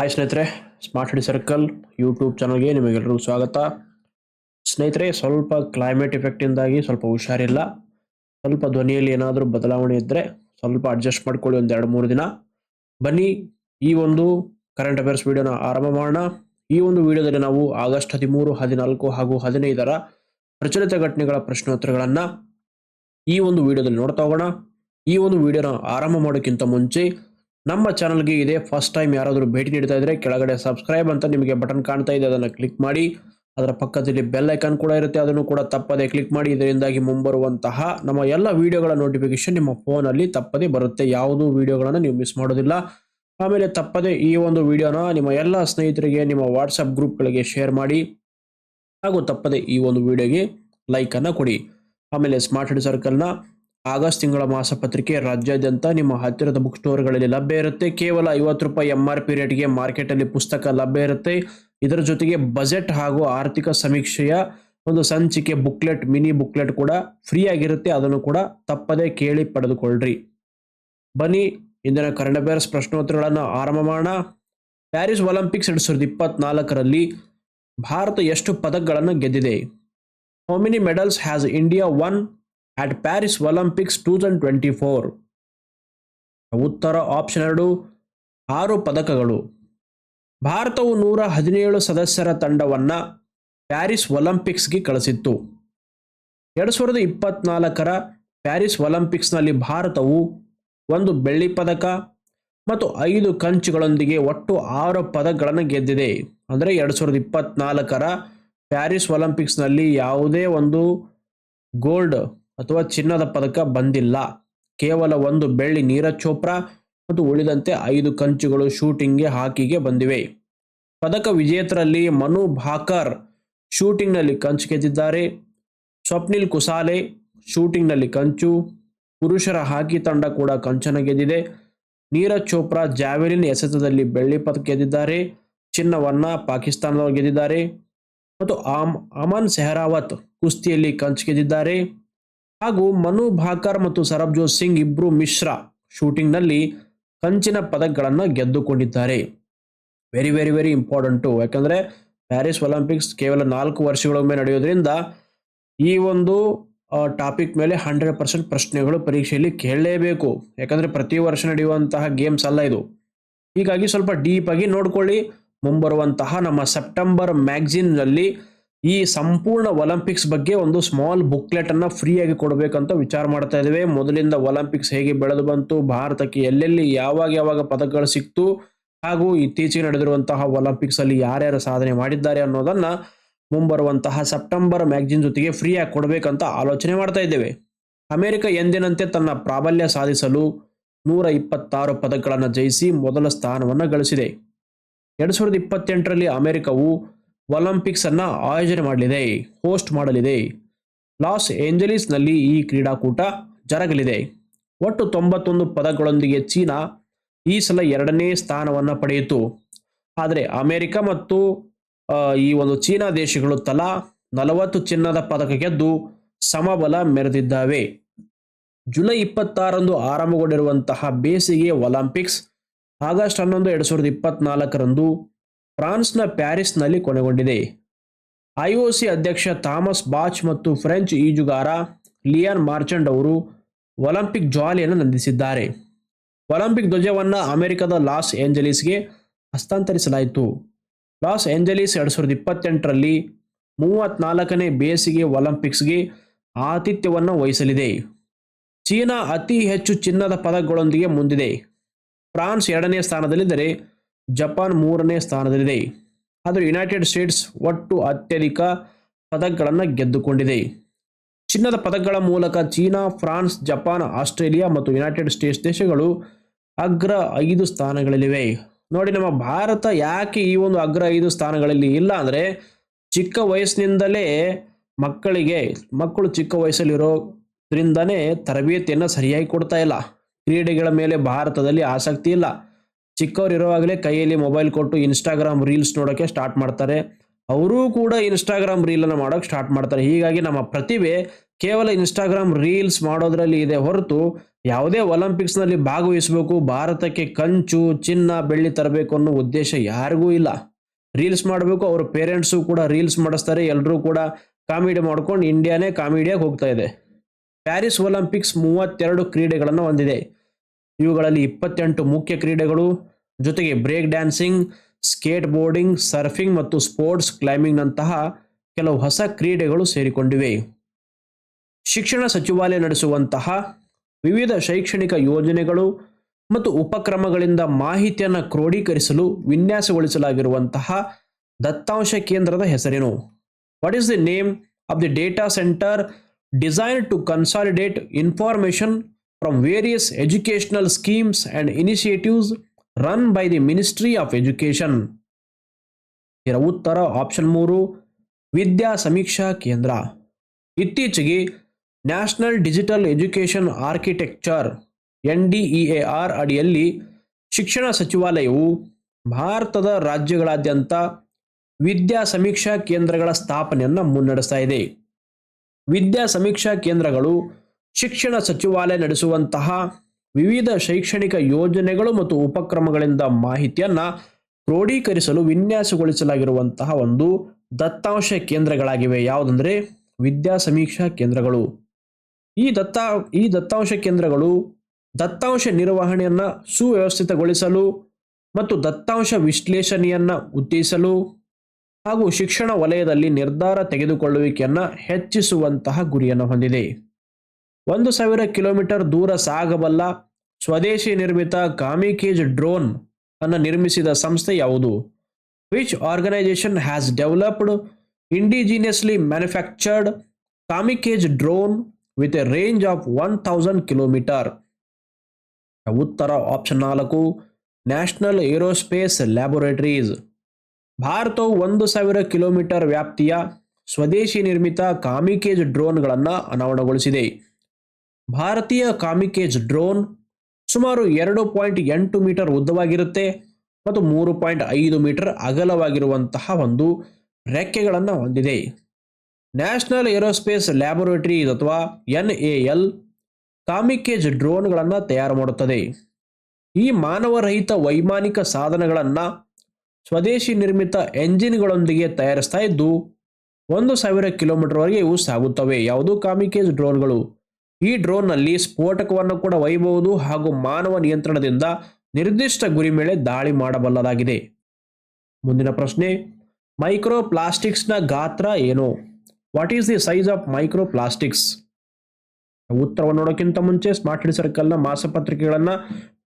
Hi ಸ್ನೇಹಿತರೆ smart city circle YouTube ಚಾನಲ್ಗೆ ನಿಮಗೆಲ್ಲರಿಗೂ ಸ್ವಾಗತ. ಸ್ನೇಹಿತರೆ, ಸ್ವಲ್ಪ ಕ್ಲೈಮೇಟ್ ಇಂದಾಗಿ ಸ್ವಲ್ಪ ಹುಷಾರಿಲ್ಲ. ಸ್ವಲ್ಪ ಧ್ವನಿಯಲ್ಲಿ ಏನಾದರೂ ಬದಲಾವಣೆ ಇದ್ದರೆ ಸ್ವಲ್ಪ ಅಡ್ಜಸ್ಟ್ ಮಾಡ್ಕೊಳ್ಳಿ ಒಂದು ಎರಡು ಮೂರು ದಿನ. ಬನ್ನಿ, ಈ ಒಂದು ಕರೆಂಟ್ ಅಫೇರ್ಸ್ ವಿಡಿಯೋನ ಆರಂಭ ಮಾಡೋಣ. ಈ ಒಂದು ವಿಡಿಯೋದಲ್ಲಿ ನಾವು ಆಗಸ್ಟ್ ಹದಿಮೂರು, ಹದಿನಾಲ್ಕು ಹಾಗೂ ಹದಿನೈದರ ಪ್ರಚಲಿತ ಘಟನೆಗಳ ಪ್ರಶ್ನೋತ್ತರಗಳನ್ನು ಈ ಒಂದು ವಿಡಿಯೋದಲ್ಲಿ ನೋಡ್ತಾ ಹೋಗೋಣ. ಈ ಒಂದು ವಿಡಿಯೋನ ಆರಂಭ ಮಾಡೋಕ್ಕಿಂತ ಮುಂಚೆ ನಮ್ಮ ಚಾನಲ್ಗೆ ಇದೇ ಫಸ್ಟ್ ಟೈಮ್ ಯಾರಾದರೂ ಭೇಟಿ ನೀಡ್ತಾ ಇದ್ರೆ ಕೆಳಗಡೆ ಸಬ್ಸ್ಕ್ರೈಬ್ ಅಂತ ನಿಮಗೆ ಬಟನ್ ಕಾಣ್ತಾ ಇದೆ, ಅದನ್ನು ಕ್ಲಿಕ್ ಮಾಡಿ. ಅದರ ಪಕ್ಕದಲ್ಲಿ ಬೆಲ್ ಐಕಾನ್ ಕೂಡ ಇರುತ್ತೆ, ಅದನ್ನು ಕೂಡ ತಪ್ಪದೆ ಕ್ಲಿಕ್ ಮಾಡಿ. ಇದರಿಂದಾಗಿ ಮುಂಬರುವಂತಹ ನಮ್ಮ ಎಲ್ಲ ವಿಡಿಯೋಗಳ ನೋಟಿಫಿಕೇಶನ್ ನಿಮ್ಮ ಫೋನಲ್ಲಿ ತಪ್ಪದೆ ಬರುತ್ತೆ. ಯಾವುದೂ ವಿಡಿಯೋಗಳನ್ನು ನೀವು ಮಿಸ್ ಮಾಡೋದಿಲ್ಲ. ಆಮೇಲೆ ತಪ್ಪದೆ ಈ ಒಂದು ವಿಡಿಯೋನ ನಿಮ್ಮ ಎಲ್ಲ ಸ್ನೇಹಿತರಿಗೆ, ನಿಮ್ಮ ವಾಟ್ಸಪ್ ಗ್ರೂಪ್ಗಳಿಗೆ ಶೇರ್ ಮಾಡಿ. ಹಾಗೂ ತಪ್ಪದೆ ಈ ಒಂದು ವಿಡಿಯೋಗೆ ಲೈಕನ್ನು ಕೊಡಿ. ಆಮೇಲೆ ಸ್ಮಾರ್ಟ್ ಸರ್ಕಲ್ನ ಆಗಸ್ಟ್ ತಿಂಗಳ ಮಾಸಪತ್ರಿಕೆ ರಾಜ್ಯಾದ್ಯಂತ ನಿಮ್ಮ ಹತ್ತಿರದ ಬುಕ್ ಸ್ಟೋರ್ಗಳಲ್ಲಿ ಲಭ್ಯ ಇರುತ್ತೆ. ಕೇವಲ ಐವತ್ತು ರೂಪಾಯಿ ಎಂ ಆರ್ ಪಿ ರೇಟ್ಗೆ ಮಾರ್ಕೆಟಲ್ಲಿ ಪುಸ್ತಕ ಲಭ್ಯ ಇರುತ್ತೆ. ಇದರ ಜೊತೆಗೆ ಬಜೆಟ್ ಹಾಗೂ ಆರ್ಥಿಕ ಸಮೀಕ್ಷೆಯ ಒಂದು ಸಂಚಿಕೆ ಬುಕ್ಲೆಟ್ ಮಿನಿ ಬುಕ್ಲೆಟ್ ಕೂಡ ಫ್ರೀ ಆಗಿರುತ್ತೆ. ಅದನ್ನು ಕೂಡ ತಪ್ಪದೇ ಕೇಳಿ ಪಡೆದುಕೊಳ್ಳ್ರಿ. ಬನ್ನಿ, ಇಂದಿನ ಕರೆಂಟ್ ಪ್ರಶ್ನೋತ್ತರಗಳನ್ನು ಆರಂಭ ಮಾಡೋಣ. ಪ್ಯಾರಿಸ್ ಒಲಿಂಪಿಕ್ಸ್ ಎರಡು ಸಾವಿರದ ಇಪ್ಪತ್ನಾಲ್ಕರಲ್ಲಿ ಭಾರತ ಎಷ್ಟು ಪದಕಗಳನ್ನು ಗೆದ್ದಿದೆ? How many medals has India won at Paris Olympics two thousand twenty four ಉತ್ತರ ಆಪ್ಷನ್ ಎರಡು, ಆರು ಪದಕಗಳು. ಭಾರತವು ನೂರ ಹದಿನೇಳು ಸದಸ್ಯರ ತಂಡವನ್ನು ಪ್ಯಾರಿಸ್ ಒಲಿಂಪಿಕ್ಸ್ಗೆ ಕಳಿಸಿತ್ತು. ಎರಡು ಸಾವಿರದ ಇಪ್ಪತ್ನಾಲ್ಕರ ಪ್ಯಾರಿಸ್ ಒಲಿಂಪಿಕ್ಸ್ನಲ್ಲಿ ಭಾರತವು ಒಂದು ಬೆಳ್ಳಿ ಪದಕ ಮತ್ತು ಐದು ಕಂಚುಗಳೊಂದಿಗೆ ಒಟ್ಟು ಆರು ಪದಕಗಳನ್ನು ಗೆದ್ದಿದೆ. ಅಂದರೆ ಎರಡು ಸಾವಿರದ ಇಪ್ಪತ್ನಾಲ್ಕರ ಪ್ಯಾರಿಸ್ ಒಲಿಂಪಿಕ್ಸ್ನಲ್ಲಿ ಯಾವುದೇ ಒಂದು ಗೋಲ್ಡ್ ಅಥವಾ ಚಿನ್ನದ ಪದಕ ಬಂದಿಲ್ಲ. ಕೇವಲ ಒಂದು ಬೆಳ್ಳಿ ನೀರಜ್ ಚೋಪ್ರಾ ಮತ್ತು ಉಳಿದಂತೆ ಐದು ಕಂಚುಗಳು ಶೂಟಿಂಗ್ಗೆ ಹಾಕಿಗೆ ಬಂದಿವೆ. ಪದಕ ವಿಜೇತರಲ್ಲಿ ಮನು ಭಾಕರ್ ಶೂಟಿಂಗ್ನಲ್ಲಿ ಕಂಚು ಗೆದ್ದಿದ್ದಾರೆ. ಸ್ವಪ್ನಿಲ್ ಕುಸಾಲೆ ಶೂಟಿಂಗ್ನಲ್ಲಿ ಕಂಚು, ಪುರುಷರ ಹಾಕಿ ತಂಡ ಕೂಡ ಕಂಚನ ಗೆದ್ದಿದೆ. ನೀರಜ್ ಚೋಪ್ರಾ ಜಾವೆಲಿನ್ ಎಸೆತದಲ್ಲಿ ಬೆಳ್ಳಿ ಪದಕ ಗೆದ್ದಿದ್ದಾರೆ. ಚಿನ್ನವನ್ನ ಪಾಕಿಸ್ತಾನದವರು ಗೆದ್ದಿದ್ದಾರೆ. ಮತ್ತು ಆಮ್, ಅಮನ್ ಸೆಹರಾವತ್ ಕುಸ್ತಿಯಲ್ಲಿ ಕಂಚು ಗೆದ್ದಿದ್ದಾರೆ. ಹಾಗೂ ಮನು ಭಾಕರ್ ಮತ್ತು ಸರಬ್ಜೋತ್ ಸಿಂಗ್ ಇಬ್ರು ಮಿಶ್ರಾ ಶೂಟಿಂಗ್ನಲ್ಲಿ ಕಂಚಿನ ಪದಕಗಳನ್ನು ಗೆದ್ದುಕೊಂಡಿದ್ದಾರೆ. ವೆರಿ ವೆರಿ ವೆರಿ ಇಂಪಾರ್ಟೆಂಟು ಯಾಕಂದರೆ ಪ್ಯಾರಿಸ್ ಒಲಿಂಪಿಕ್ಸ್ ಕೇವಲ ನಾಲ್ಕು ವರ್ಷಗಳೊಮ್ಮೆ ನಡೆಯೋದ್ರಿಂದ ಈ ಒಂದು ಟಾಪಿಕ್ ಮೇಲೆ ಹಂಡ್ರೆಡ್ ಪರ್ಸೆಂಟ್ ಪ್ರಶ್ನೆಗಳು ಪರೀಕ್ಷೆಯಲ್ಲಿ ಕೇಳಲೇಬೇಕು. ಯಾಕಂದರೆ ಪ್ರತಿ ವರ್ಷ ನಡೆಯುವಂತಹ ಗೇಮ್ಸ್ ಅಲ್ಲ ಇದು. ಹೀಗಾಗಿ ಸ್ವಲ್ಪ ಡೀಪ್ ಆಗಿ ನೋಡ್ಕೊಳ್ಳಿ. ಮುಂಬರುವಂತಹ ನಮ್ಮ ಸೆಪ್ಟೆಂಬರ್ ಮ್ಯಾಗ್ಝಿನ್ನಲ್ಲಿ ಈ ಸಂಪೂರ್ಣ ಒಲಿಂಪಿಕ್ಸ್ ಬಗ್ಗೆ ಒಂದು ಸ್ಮಾಲ್ ಬುಕ್ಲೆಟ್ ಅನ್ನ ಫ್ರೀ ಆಗಿ ಕೊಡಬೇಕಂತ ವಿಚಾರ ಮಾಡ್ತಾ ಇದ್ದೇವೆ. ಮೊದಲಿಂದ ಒಲಿಂಪಿಕ್ಸ್ ಹೇಗೆ ಬೆಳೆದು ಬಂತು, ಭಾರತಕ್ಕೆ ಎಲ್ಲೆಲ್ಲಿ ಯಾವಾಗ ಯಾವಾಗ ಪದಕಗಳು ಸಿಕ್ತು, ಹಾಗೂ ಇತ್ತೀಚೆಗೆ ನಡೆದಿರುವಂತಹ ಒಲಿಂಪಿಕ್ಸ್ ಅಲ್ಲಿ ಯಾರ್ಯಾರು ಸಾಧನೆ ಮಾಡಿದ್ದಾರೆ ಅನ್ನೋದನ್ನ ಮುಂಬರುವಂತಹ ಸೆಪ್ಟೆಂಬರ್ ಮ್ಯಾಗಜಿನ್ ಜೊತೆಗೆ ಫ್ರೀ ಆಗಿ ಕೊಡಬೇಕಂತ ಆಲೋಚನೆ ಮಾಡ್ತಾ ಇದ್ದೇವೆ. ಅಮೆರಿಕ ಎಂದಿನಂತೆ ತನ್ನ ಪ್ರಾಬಲ್ಯ ಸಾಧಿಸಲು ನೂರ ಇಪ್ಪತ್ತಾರು ಪದಕಗಳನ್ನು ಜಯಿಸಿ ಮೊದಲ ಸ್ಥಾನವನ್ನು ಗಳಿಸಿದೆ. ಎರಡು ಸಾವಿರದ ಇಪ್ಪತ್ತೆಂಟರಲ್ಲಿ ಅಮೆರಿಕವು ಒಲಿಂಪಿಕ್ಸ್ ಅನ್ನ ಆಯೋಜನೆ ಮಾಡಲಿದೆ, ಹೋಸ್ಟ್ ಮಾಡಲಿದೆ. ಲಾಸ್ ಏಂಜಲೀಸ್ನಲ್ಲಿ ಈ ಕ್ರೀಡಾಕೂಟ ಜರಗಲಿದೆ. ಒಟ್ಟು ತೊಂಬತ್ತೊಂದು ಪದಗಳೊಂದಿಗೆ ಚೀನಾ ಈ ಸಲ ಎರಡನೇ ಸ್ಥಾನವನ್ನು ಪಡೆಯಿತು. ಆದರೆ ಅಮೆರಿಕ ಮತ್ತು ಈ ಒಂದು ಚೀನಾ ದೇಶಗಳು ತಲಾ ನಲವತ್ತು ಚಿನ್ನದ ಪದಕ ಗೆದ್ದು ಸಮಬಲ ಮೆರೆದಿದ್ದಾವೆ. ಜುಲೈ ಇಪ್ಪತ್ತಾರಂದು ಆರಂಭಗೊಂಡಿರುವಂತಹ ಬೇಸಿಗೆ ಒಲಿಂಪಿಕ್ಸ್ ಆಗಸ್ಟ್ ಹನ್ನೊಂದು ಎರಡು ಸಾವಿರದ ಇಪ್ಪತ್ನಾಲ್ಕರಂದು ಫ್ರಾನ್ಸ್ನ ಪ್ಯಾರಿಸ್ನಲ್ಲಿ ಕೊನೆಗೊಂಡಿದೆ. ಐಒಸಿ ಅಧ್ಯಕ್ಷ ಥಾಮಸ್ ಬಾಚ್ ಮತ್ತು ಫ್ರೆಂಚ್ ಈಜುಗಾರ ಲಿಯಾನ್ ಮಾರ್ಚಂಡ್ ಅವರು ಒಲಿಂಪಿಕ್ ಜ್ವಾಲೆಯನ್ನು ನಂದಿಸಿದ್ದಾರೆ. ಒಲಿಂಪಿಕ್ ಧ್ವಜವನ್ನು ಅಮೆರಿಕದ ಲಾಸ್ ಏಂಜಲೀಸ್ಗೆ ಹಸ್ತಾಂತರಿಸಲಾಯಿತು. ಲಾಸ್ ಏಂಜಲೀಸ್ ಎರಡು ಸಾವಿರದ ಇಪ್ಪತ್ತೆಂಟರಲ್ಲಿ ಮೂವತ್ನಾಲ್ಕನೇ ಬೇಸಿಗೆ ಒಲಿಂಪಿಕ್ಸ್ಗೆ ಆತಿಥ್ಯವನ್ನು ವಹಿಸಲಿದೆ. ಚೀನಾ ಅತಿ ಹೆಚ್ಚು ಚಿನ್ನದ ಪದಕಗಳೊಂದಿಗೆ ಮುಂದಿದೆ. ಫ್ರಾನ್ಸ್ ಎರಡನೇ ಸ್ಥಾನದಲ್ಲಿದ್ದರೆ ಜಪಾನ್ ಮೂರನೇ ಸ್ಥಾನದಲ್ಲಿದೆ. ಆದರೆ ಯುನೈಟೆಡ್ ಸ್ಟೇಟ್ಸ್ ಒಟ್ಟು ಅತ್ಯಧಿಕ ಪದಕಗಳನ್ನು ಗೆದ್ದುಕೊಂಡಿದೆ. ಚಿನ್ನದ ಪದಕಗಳ ಮೂಲಕ ಚೀನಾ, ಫ್ರಾನ್ಸ್, ಜಪಾನ್, ಆಸ್ಟ್ರೇಲಿಯಾ ಮತ್ತು ಯುನೈಟೆಡ್ ಸ್ಟೇಟ್ಸ್ ದೇಶಗಳು ಅಗ್ರ ಐದು ಸ್ಥಾನಗಳಲ್ಲಿವೆ. ನೋಡಿ ನಮ್ಮ ಭಾರತ ಯಾಕೆ ಈ ಒಂದು ಅಗ್ರ ಐದು ಸ್ಥಾನಗಳಲ್ಲಿ ಇಲ್ಲ ಅಂದರೆ ಚಿಕ್ಕ ವಯಸ್ಸಿನಿಂದಲೇ ಮಕ್ಕಳಿಗೆ, ಮಕ್ಕಳು ಚಿಕ್ಕ ವಯಸ್ಸಲ್ಲಿರೋದ್ರಿಂದನೇ ತರಬೇತಿಯನ್ನು ಸರಿಯಾಗಿ ಕೊಡ್ತಾ ಇಲ್ಲ. ಕ್ರೀಡೆಗಳ ಮೇಲೆ ಭಾರತದಲ್ಲಿ ಆಸಕ್ತಿ ಇಲ್ಲ. ಚಿಕ್ಕವ್ರು ಇರುವಾಗಲೇ ಕೈಯಲ್ಲಿ ಮೊಬೈಲ್ ಕೊಟ್ಟು ಇನ್ಸ್ಟಾಗ್ರಾಮ್ ರೀಲ್ಸ್ ನೋಡೋಕ್ಕೆ ಸ್ಟಾರ್ಟ್ ಮಾಡ್ತಾರೆ. ಅವರೂ ಕೂಡ ಇನ್ಸ್ಟಾಗ್ರಾಮ್ ರೀಲನ್ನು ಮಾಡೋಕೆ ಸ್ಟಾರ್ಟ್ ಮಾಡ್ತಾರೆ. ಹೀಗಾಗಿ ನಮ್ಮ ಪ್ರತಿಭೆ ಕೇವಲ ಇನ್ಸ್ಟಾಗ್ರಾಮ್ ರೀಲ್ಸ್ ಮಾಡೋದರಲ್ಲಿ ಇದೆ ಹೊರತು ಯಾವುದೇ ಒಲಿಂಪಿಕ್ಸ್ನಲ್ಲಿ ಭಾಗವಹಿಸಬೇಕು, ಭಾರತಕ್ಕೆ ಕಂಚು, ಚಿನ್ನ, ಬೆಳ್ಳಿ ತರಬೇಕು ಅನ್ನೋ ಉದ್ದೇಶ ಯಾರಿಗೂ ಇಲ್ಲ. ರೀಲ್ಸ್ ಮಾಡಬೇಕು, ಅವ್ರ ಪೇರೆಂಟ್ಸು ಕೂಡ ರೀಲ್ಸ್ ಮಾಡಿಸ್ತಾರೆ. ಎಲ್ಲರೂ ಕೂಡ ಕಾಮಿಡಿ ಮಾಡ್ಕೊಂಡು ಇಂಡಿಯಾನೇ ಕಾಮಿಡಿಯಾಗಿ ಹೋಗ್ತಾ ಇದೆ. ಪ್ಯಾರಿಸ್ ಒಲಿಂಪಿಕ್ಸ್ ಮೂವತ್ತೆರಡು ಕ್ರೀಡೆಗಳನ್ನು ಹೊಂದಿದೆ. ಇವುಗಳಲ್ಲಿ ಇಪ್ಪತ್ತೆಂಟು ಮುಖ್ಯ ಕ್ರೀಡೆಗಳು ಜೊತೆಗೆ break dancing skateboarding surfing ಮತ್ತು ಸ್ಪೋರ್ಟ್ಸ್ ಕ್ಲೈಂಬಿಂಗ್ನಂತಹ ಕೆಲವು ಹೊಸ ಕ್ರೀಡೆಗಳು ಸೇರಿಕೊಂಡಿವೆ. ಶಿಕ್ಷಣ ಸಚಿವಾಲಯ ನಡೆಸುವಂತಹ ವಿವಿಧ ಶೈಕ್ಷಣಿಕ ಯೋಜನೆಗಳು ಮತ್ತು ಉಪಕ್ರಮಗಳಿಂದ ಮಾಹಿತಿಯನ್ನು ಕ್ರೋಢೀಕರಿಸಲು ವಿನ್ಯಾಸಗೊಳಿಸಲಾಗಿರುವಂತಹ ದತ್ತಾಂಶ ಕೇಂದ್ರದ ಹೆಸರೇನು? What is the name of the data centre design to consolidate information from various educational schemes and initiatives run by the ministry of education ಇದರ ಉತ್ತರ ಆಪ್ಷನ್ ಮೂರು, ವಿದ್ಯಾ ಸಮೀಕ್ಷಾ ಕೇಂದ್ರ. ಇತ್ತೀಚೆಗೆ national digital education architecture N D E A R ಅಡಿಯಲ್ಲಿ ಶಿಕ್ಷಣ ಸಚಿವಾಲಯವು ಭಾರತದ ರಾಜ್ಯಗಳಾದ್ಯಂತ ವಿದ್ಯಾ ಸಮೀಕ್ಷಾ ಕೇಂದ್ರಗಳ ಸ್ಥಾಪನೆಯನ್ನು ಮುನ್ನಡೆಸ್ತಾ ಇದೆ. ವಿದ್ಯಾ ಸಮೀಕ್ಷಾ ಕೇಂದ್ರಗಳು ಶಿಕ್ಷಣ ಸಚಿವಾಲಯ ನಡೆಸುವಂತಹ ವಿವಿಧ ಶೈಕ್ಷಣಿಕ ಯೋಜನೆಗಳು ಮತ್ತು ಉಪಕ್ರಮಗಳಿಂದ ಮಾಹಿತಿಯನ್ನು ಕ್ರೋಢೀಕರಿಸಲು ವಿನ್ಯಾಸಗೊಳಿಸಲಾಗಿರುವಂತಹ ಒಂದು ದತ್ತಾಂಶ ಕೇಂದ್ರಗಳಾಗಿವೆ. ಯಾವುದಂದ್ರೆ ವಿದ್ಯಾ ಸಮೀಕ್ಷಾ ಕೇಂದ್ರಗಳು. ಈ ದತ್ತಾ, ಈ ದತ್ತಾಂಶ ಕೇಂದ್ರಗಳು ದತ್ತಾಂಶ ನಿರ್ವಹಣೆಯನ್ನು ಸುವ್ಯವಸ್ಥಿತಗೊಳಿಸಲು ಮತ್ತು ದತ್ತಾಂಶ ವಿಶ್ಲೇಷಣೆಯನ್ನು ಉತ್ತೇಜಿಸಲು ಹಾಗೂ ಶಿಕ್ಷಣ ವಲಯದಲ್ಲಿ ನಿರ್ಧಾರ ತೆಗೆದುಕೊಳ್ಳುವಿಕೆಯನ್ನು ಹೆಚ್ಚಿಸುವಂತಹ ಗುರಿಯನ್ನು ಹೊಂದಿದೆ. ಒಂದು ಸಾವಿರ ಕಿಲೋಮೀಟರ್ ದೂರ ಸಾಗಬಲ್ಲ ಸ್ವದೇಶಿ ನಿರ್ಮಿತ ಕಾಮಿಕೇಜ್ ಡ್ರೋನ್ ಅನ್ನು ನಿರ್ಮಿಸಿದ ಸಂಸ್ಥೆ ಯಾವುದು? Which organisation has developed indigenously manufactured kamikaze drone with a range of one thousand kilometre. ಉತ್ತರ ಆಪ್ಷನ್ ನಾಲ್ಕು, ನ್ಯಾಷನಲ್ ಏರೋಸ್ಪೇಸ್ ಲ್ಯಾಬೊರೇಟರೀಸ್. ಭಾರತವು ಒಂದು ಸಾವಿರ ಕಿಲೋಮೀಟರ್ ವ್ಯಾಪ್ತಿಯ ಸ್ವದೇಶಿ ನಿರ್ಮಿತ ಕಾಮಿಕೇಜ್ ಡ್ರೋನ್ಗಳನ್ನು ಅನಾವರಣಗೊಳಿಸಿದೆ. ಭಾರತೀಯ ಕಾಮಿಕೇಜ್ ಡ್ರೋನ್ ಸುಮಾರು ಎರಡು ಪಾಯಿಂಟ್ ಎಂಟು ಮೀಟರ್ ಉದ್ದವಾಗಿರುತ್ತೆ ಮತ್ತು ಮೂರು ಪಾಯಿಂಟ್ ಐದು ಮೀಟರ್ ಅಗಲವಾಗಿರುವಂತಹ ಒಂದು ರೆಕ್ಕೆಗಳನ್ನು ಹೊಂದಿದೆ. ನ್ಯಾಷನಲ್ ಏರೋಸ್ಪೇಸ್ ಲ್ಯಾಬೊರೇಟರಿ ಅಥವಾ ಎನ್ ಎ ಎಲ್ ಕಾಮಿಕೇಜ್ ಡ್ರೋನ್ಗಳನ್ನು ತಯಾರು ಮಾಡುತ್ತದೆ. ಈ ಮಾನವರಹಿತ ವೈಮಾನಿಕ ಸಾಧನಗಳನ್ನು ಸ್ವದೇಶಿ ನಿರ್ಮಿತ ಎಂಜಿನ್ಗಳೊಂದಿಗೆ ತಯಾರಿಸ್ತಾ ಇದ್ದು, ಒಂದು ಸಾವಿರ ಕಿಲೋಮೀಟರ್ವರೆಗೆ ಇವು ಸಾಗುತ್ತವೆ. ಯಾವುದು ಕಾಮಿಕೇಜ್ ಡ್ರೋನ್ಗಳು? ಈ ಡ್ರೋನ್ನಲ್ಲಿ ಸ್ಫೋಟಕವನ್ನು ಕೂಡ ಒಯ್ಯಬಹುದು ಹಾಗೂ ಮಾನವ ನಿಯಂತ್ರಣದಿಂದ ನಿರ್ದಿಷ್ಟ ಗುರಿ ಮೇಲೆ ದಾಳಿ ಮಾಡಬಲ್ಲದಾಗಿದೆ. ಮುಂದಿನ ಪ್ರಶ್ನೆ ಮೈಕ್ರೋ ಪ್ಲಾಸ್ಟಿಕ್ಸ್ನ ಗಾತ್ರ ಏನು? What is the size of microplastics ಉತ್ತರವನ್ನು ನೋಡೋಕ್ಕಿಂತ ಮುಂಚೆ ಸ್ಮಾರ್ಟ್ ಹಿಡಿ ಸರ್ಕಲ್ನ ಮಾಸಪತ್ರಿಕೆಗಳನ್ನು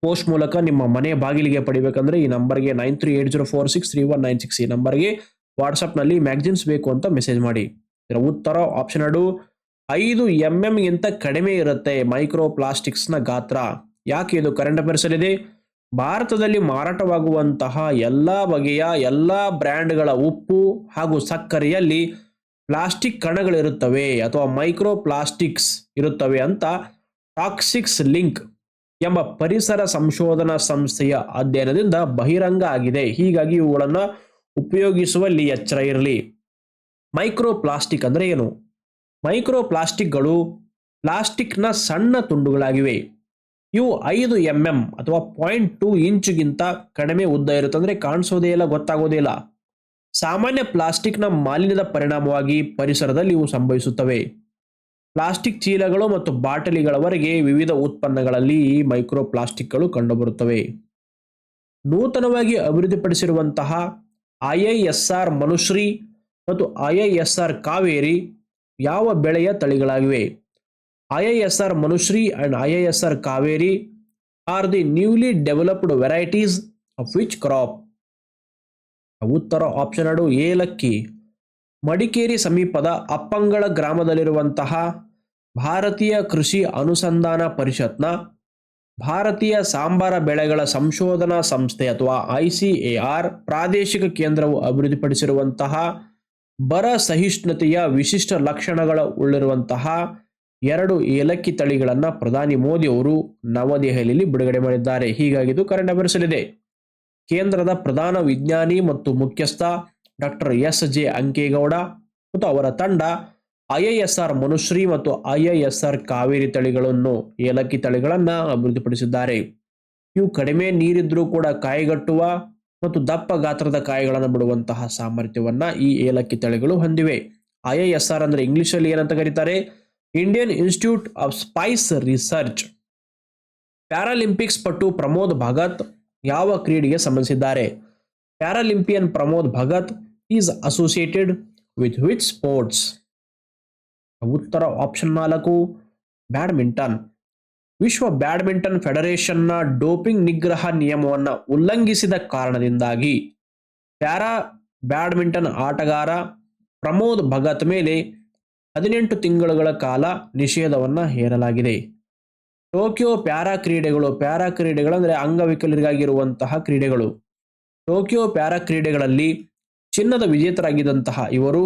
ಪೋಸ್ಟ್ ಮೂಲಕ ನಿಮ್ಮ ಮನೆ ಬಾಗಿಲಿಗೆ ಪಡಿಬೇಕಂದ್ರೆ ಈ ನಂಬರ್ಗೆ nine three eight zero four six three one nine six ಈ ನಂಬರ್ಗೆ ವಾಟ್ಸಪ್ನಲ್ಲಿ ಮ್ಯಾಗ್ಝಿನ್ಸ್ ಬೇಕು ಅಂತ ಮೆಸೇಜ್ ಮಾಡಿ. ಇದರ ಉತ್ತರ, ಆಪ್ಷನ್ ಎರಡು ಐದು ಎಂ ಗಿಂತ ಕಡಿಮೆ ಇರುತ್ತೆ ಮೈಕ್ರೋ ಪ್ಲಾಸ್ಟಿಕ್ಸ್ನ ಗಾತ್ರ. ಯಾಕೆ ಇದು ಕರೆಂಟ್ ಅಫೇರ್ಸಲ್ಲಿದೆ ಭಾರತದಲ್ಲಿ ಮಾರಾಟವಾಗುವಂತಹ ಎಲ್ಲ ಬಗೆಯ ಎಲ್ಲ ಬ್ರ್ಯಾಂಡ್ಗಳ ಉಪ್ಪು ಹಾಗೂ ಸಕ್ಕರೆಯಲ್ಲಿ ಪ್ಲಾಸ್ಟಿಕ್ ಕಣಗಳಿರುತ್ತವೆ ಅಥವಾ ಮೈಕ್ರೋ ಪ್ಲಾಸ್ಟಿಕ್ಸ್ ಇರುತ್ತವೆ ಅಂತ ಟಾಕ್ಸಿಕ್ಸ್ ಲಿಂಕ್ ಎಂಬ ಪರಿಸರ ಸಂಶೋಧನಾ ಸಂಸ್ಥೆಯ ಅಧ್ಯಯನದಿಂದ ಬಹಿರಂಗ ಆಗಿದೆ. ಹೀಗಾಗಿ ಇವುಗಳನ್ನು ಉಪಯೋಗಿಸುವಲ್ಲಿ ಎಚ್ಚರ ಇರಲಿ. ಮೈಕ್ರೋ ಪ್ಲಾಸ್ಟಿಕ್ ಅಂದರೆ ಏನು? ಮೈಕ್ರೋ ಪ್ಲಾಸ್ಟಿಕ್ಗಳು ಪ್ಲಾಸ್ಟಿಕ್ನ ಸಣ್ಣ ತುಂಡುಗಳಾಗಿವೆ. ಇವು ಐದು ಎಂ ಎಂ ಅಥವಾ ಪಾಯಿಂಟ್ ಟೂ ಇಂಚುಗಿಂತ ಕಡಿಮೆ ಉದ್ದ ಇರುತ್ತೆ. ಅಂದರೆ ಕಾಣಿಸೋದೇ ಇಲ್ಲ, ಗೊತ್ತಾಗೋದೇ ಇಲ್ಲ. ಸಾಮಾನ್ಯ ಪ್ಲಾಸ್ಟಿಕ್ನ ಮಾಲಿನ್ಯದ ಪರಿಣಾಮವಾಗಿ ಪರಿಸರದಲ್ಲಿ ಇವು ಸಂಭವಿಸುತ್ತವೆ. ಪ್ಲಾಸ್ಟಿಕ್ ಚೀಲಗಳು ಮತ್ತು ಬಾಟಲಿಗಳವರೆಗೆ ವಿವಿಧ ಉತ್ಪನ್ನಗಳಲ್ಲಿ ಈ ಮೈಕ್ರೋ ಪ್ಲಾಸ್ಟಿಕ್ಗಳು ಕಂಡುಬರುತ್ತವೆ. ನೂತನವಾಗಿ ಅಭಿವೃದ್ಧಿಪಡಿಸಿರುವಂತಹ ಐಐಎಸ್ಆರ್ ಮನುಶ್ರೀ ಮತ್ತು ಐಐಎಸ್ಆರ್ ಕಾವೇರಿ ಯಾವ ಬೆಳೆಯ ತಳಿಗಳಾಗಿವೆ? IISR Manushree and IISR Kaveri. Are the newly developed varieties of which crop? ಉತ್ತರ ಆಪ್ಷನ್ ಎರಡು ಏಲಕ್ಕಿ ಮಡಿಕೇರಿ ಸಮೀಪದ ಅಪ್ಪಂಗಳ ಗ್ರಾಮದಲ್ಲಿರುವಂತಹ ಭಾರತೀಯ ಕೃಷಿ ಅನುಸಂಧಾನ ಪರಿಷತ್ನ ಭಾರತೀಯ ಸಾಂಬಾರ ಬೆಳೆಗಳ ಸಂಶೋಧನಾ ಸಂಸ್ಥೆ ಅಥವಾ ಐ ಸಿ ಎ ಆರ್ ಪ್ರಾದೇಶಿಕ ಕೇಂದ್ರವು ಅಭಿವೃದ್ಧಿಪಡಿಸಿರುವಂತಹ ಬರ ಸಹಿಷ್ಣುತೆಯ ವಿಶಿಷ್ಟ ಲಕ್ಷಣಗಳ ಉಳ್ಳಿರುವಂತಹ ಎರಡು ಏಲಕ್ಕಿ ತಳಿಗಳನ್ನು ಪ್ರಧಾನಿ ಮೋದಿ ಅವರು ನವದೆಹಲಿಯಲ್ಲಿ ಬಿಡುಗಡೆ ಮಾಡಿದ್ದಾರೆ. ಹೀಗಾಗಿ ಇದು ಕರೆಂಟ್ ಅಫೇರ್ಸಲ್ಲಿದೆ ಕೇಂದ್ರದ ಪ್ರಧಾನ ವಿಜ್ಞಾನಿ ಮತ್ತು ಮುಖ್ಯಸ್ಥ ಡಾಕ್ಟರ್ ಎಸ್ ಜೆ ಅಂಕೇಗೌಡ ಮತ್ತು ಅವರ ತಂಡ ಐಐಎಸ್ಆರ್ ಮನುಶ್ರೀ ಮತ್ತು ಐಐಎಸ್ಆರ್ ಕಾವೇರಿ ತಳಿಗಳನ್ನು, ಏಲಕ್ಕಿ ತಳಿಗಳನ್ನು ಅಭಿವೃದ್ಧಿಪಡಿಸಿದ್ದಾರೆ. ಇವು ಕಡಿಮೆ ನೀರಿದ್ರೂ ಕೂಡ ಕಾಯಿಗಟ್ಟುವ ಮತ್ತು ದಪ್ಪ ಗಾತ್ರದ ಕಾಯಿಗಳನ್ನು ಬಿಡುವಂತಹ ಸಾಮರ್ಥ್ಯವನ್ನ ಈ ಏಲಕ್ಕಿ ತಳಿಗಳು ಹೊಂದಿವೆ. ಐಐಎಸ್ಆರ್ ಅಂದ್ರೆ ಇಂಗ್ಲಿಷ್ ಅಲ್ಲಿ ಏನಂತ ಕರೀತಾರೆ? Indian Institute of Spice Research Paralympics ಪಟು ಪ್ರಮೋದ್ ಭಗತ್ ಯಾವ ಕ್ರೀಡೆಗೆ ಸಂಬಂಧಿಸಿದ್ದಾರೆ? Paralympian Pramod Bhagat is associated with which sports ಉತ್ತರ ಆಪ್ಷನ್ ನಾಲ್ಕು ಬ್ಯಾಡ್ಮಿಂಟನ್ ವಿಶ್ವ ಬ್ಯಾಡ್ಮಿಂಟನ್ ಫೆಡರೇಷನ್ನ ಡೋಪಿಂಗ್ ನಿಗ್ರಹ ನಿಯಮವನ್ನು ಉಲ್ಲಂಘಿಸಿದ ಕಾರಣದಿಂದಾಗಿ ಪ್ಯಾರಾ ಬ್ಯಾಡ್ಮಿಂಟನ್ ಆಟಗಾರ ಪ್ರಮೋದ್ ಭಗತ್ ಮೇಲೆ ಹದಿನೆಂಟು ತಿಂಗಳುಗಳ ಕಾಲ ನಿಷೇಧವನ್ನು ಹೇರಲಾಗಿದೆ. ಟೋಕಿಯೋ ಪ್ಯಾರಾ ಕ್ರೀಡೆಗಳು ಪ್ಯಾರಾ ಕ್ರೀಡೆಗಳು ಅಂದರೆ ಅಂಗವಿಕಲರಿಗಾಗಿರುವಂತಹ ಕ್ರೀಡೆಗಳು. ಟೋಕಿಯೋ ಪ್ಯಾರಾ ಕ್ರೀಡೆಗಳಲ್ಲಿ ಚಿನ್ನದ ವಿಜೇತರಾಗಿದ್ದಂತಹ ಇವರು